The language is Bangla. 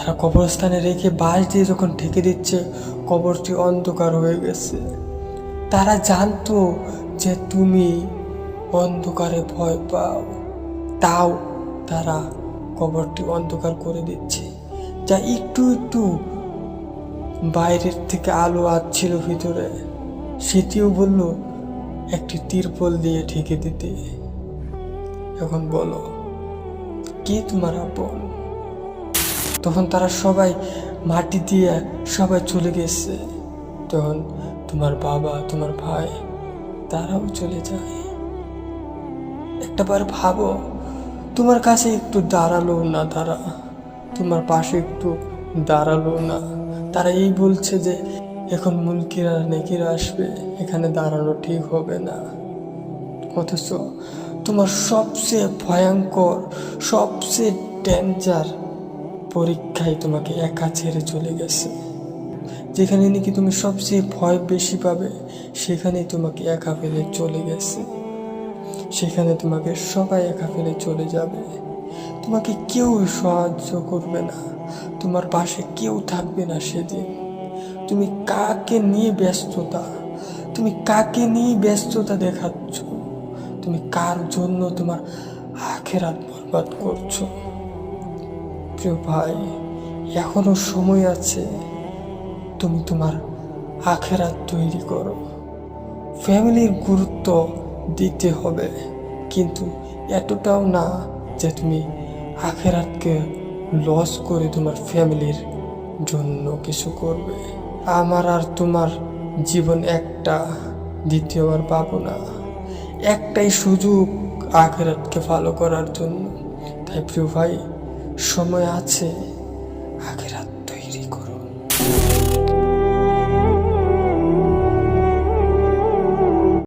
তারা কবরস্থানে রেখে বাঁশ দিয়ে যখন ঢেকে দিচ্ছে, কবরটি অন্ধকার হয়ে গেছে। তারা জানতো যে তুমি অন্ধকারে ভয় পাও। তাও তারা কবরটি অন্ধকার করে দিচ্ছে। যা একটু একটু বাইরের থেকে আলো আসছিল ভিতরে। সেটিও বলল, একটি তিরপল দিয়ে ঢেকে দিতে। এখন বলো, কে তোমার আপন? তখন তারা সবাই মাটি দিয়ে সবাই চলে গেছে। তখন তোমার বাবা, তোমার ভাই, তারাও চলে যায়। একটাবার ভাবো, তোমার কাছে একটু দাঁড়াল না তারা? তোমার পাশে একটু দাঁড়াল না? তারা এই বলছে যে, এখন মুলকিরা, নেকিরা আসবে। এখানে দাঁড়ানো ঠিক হবে না। অথচ তোমার সবচেয়ে ভয়ঙ্কর, সবচেয়ে ডেঞ্জার পরীক্ষায় তোমাকে একা ছেড়ে চলে গেছে। যেখানে নাকি তুমি সবচেয়ে ভয় বেশি পাবে, সেখানেই তোমাকে একা ফেলে চলে গেছে। সেখানে তোমাকে সবাই একা ফেলে চলে যাবে। তোমাকে কেউ সাহায্য করবে না। তোমার পাশে কেউ থাকবে না সেদিন। তুমি কাকে নিয়ে ব্যস্ততা? তুমি কাকে নিয়ে ব্যস্ততা দেখাচ্ছ? তুমি কার জন্য তোমার আখেরাত বরবাদ করছ? প্রিয় ভাই, এখনও সময় আছে। তুমি তোমার আখেরাত তৈরি করো। ফ্যামিলির গুরুত্ব দিতে হবে, কিন্তু এতটাও না যে তুমি আখেরাতকে লস করে তোমার ফ্যামিলির জন্য কিছু করবে। আমার আর তোমার জীবন একটা, দ্বিতীয়বার পাবো না। একটাই সুযোগ আখেরাতকে ভালো করার জন্য। তাই প্রিয় ভাই সময় আছে আগের